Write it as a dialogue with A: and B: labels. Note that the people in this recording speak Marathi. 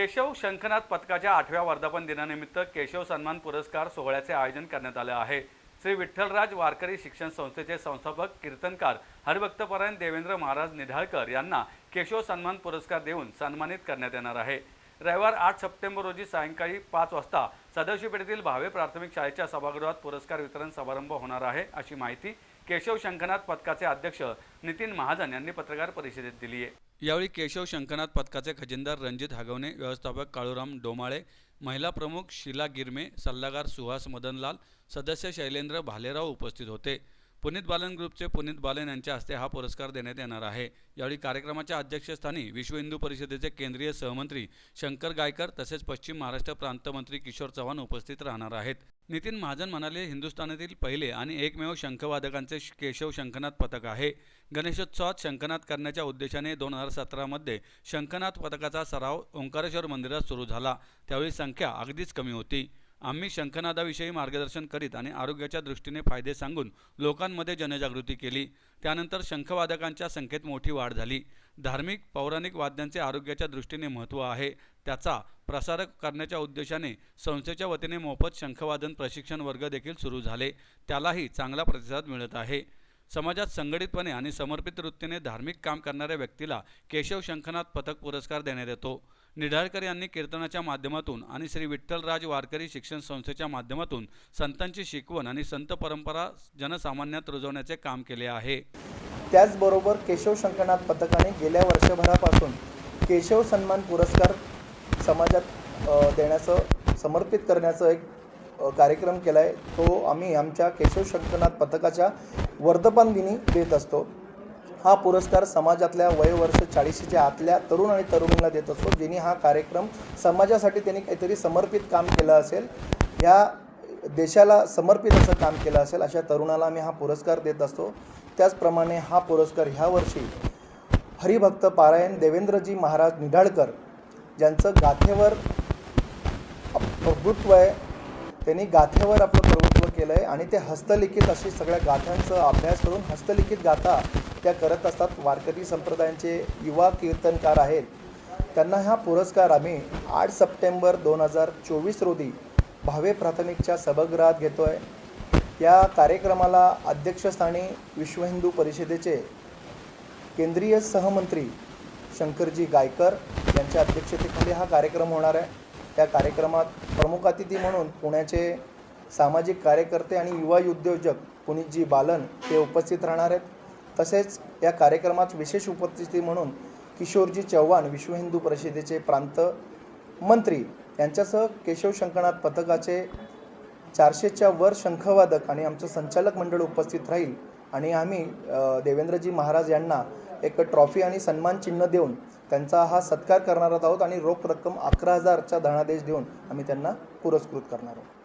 A: केशव शंखनाथ पथकाच्या आठव्या वर्धापन दिनानिमित्त केशव सन्मान पुरस्कार सोहळ्याचे आयोजन करण्यात आले आहे. श्री विठ्ठलराज वारकरी शिक्षण संस्थेचे संस्थापक कीर्तनकार हरिभक्तपरायण देवेंद्र महाराज निढाळकर यांना केशव सन्मान पुरस्कार देऊन सन्मानित करण्यात येणार आहे. रविवार आठ सप्टेंबर रोजी सायंकाळी पाच वाजता सदाशिव पेठेतील भावे प्राथमिक शाळेच्या सभागृहात पुरस्कार वितरण समारंभ होणार आहे अशी माहिती केशव शंखनाथ पथकाचे अध्यक्ष नितीन महाजन यांनी पत्रकार परिषदेत दिली आहे. यावेळी केशव शंखनाथ पथकाचे खजिनदार रणजित हागवणे व्यवस्थापक काळूराम डोमाळे महिला प्रमुख शीला गिरमे सल्लागार सुहास मदनलाल सदस्य शैलेंद्र भालेराव उपस्थित होते. पुनीत बालन ग्रुपचे पुनीत बालन यांच्या हस्ते हा पुरस्कार देण्यात येणार आहे. यावेळी कार्यक्रमाच्या अध्यक्षस्थानी विश्व हिंदू परिषदेचे केंद्रीय सहमंत्री शंकर गायकर तसेच पश्चिम महाराष्ट्र प्रांतमंत्री किशोर चव्हाण उपस्थित राहणार आहेत. नितीन महाजन म्हणाले हिंदुस्थानातील पहिले आणि एकमेव शंखवादकांचे केशव शंखनाथ पथक आहे. गणेशोत्सवात शंखनाथ करण्याच्या उद्देशाने दोन हजार सतरामध्ये शंखनाथ पथकाचा सराव ओंकारेश्वर मंदिरात सुरू झाला. त्यावेळी संख्या अगदीच कमी होती. आम्ही शंखनादाविषयी मार्गदर्शन करीत आणि आरोग्याच्या दृष्टीने फायदे सांगून लोकांमध्ये जनजागृती केली. त्यानंतर शंखवादकांच्या संख्येत मोठी वाढ झाली. धार्मिक पौराणिक वाद्यांचे आरोग्याच्या दृष्टीने महत्त्व आहे. त्याचा प्रसारक करण्याच्या उद्देशाने संस्थेच्या वतीने मोफत शंखवादन प्रशिक्षण वर्ग देखील सुरू झाले. त्यालाही चांगला प्रतिसाद मिळत आहे. समाजात संघटितपणे आणि समर्पित वृत्तीने धार्मिक काम करणाऱ्या व्यक्तीला केशव शंखनाथ पथक पुरस्कार देण्यात येतो. निढाळकर यांनी कीर्तनाच्या माध्यमातून आणि श्री विठ्ठलराज वारकरी शिक्षण संस्थेच्या माध्यमातून संतांची शिकवण आणि संत परंपरा जनसामान्यात रुजवण्याचे काम केले आहे.
B: त्याचबरोबर केशव शंकरनाथ पथकाने गेल्या वर्षभरापासून केशव सन्मान पुरस्कार समाजात देण्याचं समर्पित करण्याचं एक कार्यक्रम केला आहे तो आम्ही आमच्या केशव शंकरनाथ पथकाच्या वर्धपान दिनी देत असतो. हा पुरस्कार समाजातल्या वयोवर्ष चाळीशीच्या आतल्या तरुण आणि तरुणींना देत असतो ज्यांनी हा कार्यक्रम समाजासाठी त्यांनी काहीतरी समर्पित काम केलं असेल ह्या देशाला समर्पित असं काम केलं असेल अशा तरुणाला आम्ही हा पुरस्कार देत असतो. त्याचप्रमाणे हा पुरस्कार ह्या वर्षी हरिभक्त पारायण देवेंद्रजी महाराज निढाळकर ज्यांचं गाथेवर प्रभुत्व आहे. त्यांनी गाथेवर आपलं प्रभुत्व केलं आहे आणि ते हस्तलिखित अशी सगळ्या गाथ्यांचा अभ्यास करून हस्तलिखित गाथा त्या करत असतात. वारकरी संप्रदायांचे युवा कीर्तनकार आहेत. त्यांना हा पुरस्कार आम्ही आठ सप्टेंबर दोन हजार चोवीस रोजी भावे प्राथमिकच्या सभागृहात घेतो आहे या कार्यक्रमाला अध्यक्षस्थानी विश्व हिंदू परिषदेचे केंद्रीय सहमंत्री शंकरजी गायकर यांच्या अध्यक्षतेखाली हा कार्यक्रम होणार आहे. त्या कार्यक्रमात प्रमुख अतिथी म्हणून पुण्याचे सामाजिक कार्यकर्ते आणि युवा उद्योजक पुनीतजी बालन हे उपस्थित राहणार आहेत. तसेच या कार्यक्रमात विशेष उपस्थिती म्हणून किशोरजी चव्हाण विश्व हिंदू परिषदेचे प्रांत मंत्री यांच्यासह केशव शंकरनाथ पथकाचे चारशेच्या वर शंखवादक आणि आमचं संचालक मंडळ उपस्थित राहील. आणि आम्ही देवेंद्रजी महाराज यांना एक ट्रॉफी आणि सन्मान चिन्ह देऊन त्यांचा हा सत्कार करणार आहोत आणि रोख रक्कम अकरा हजारचा धनादेश देऊन आम्ही त्यांना पुरस्कृत करणार आहोत.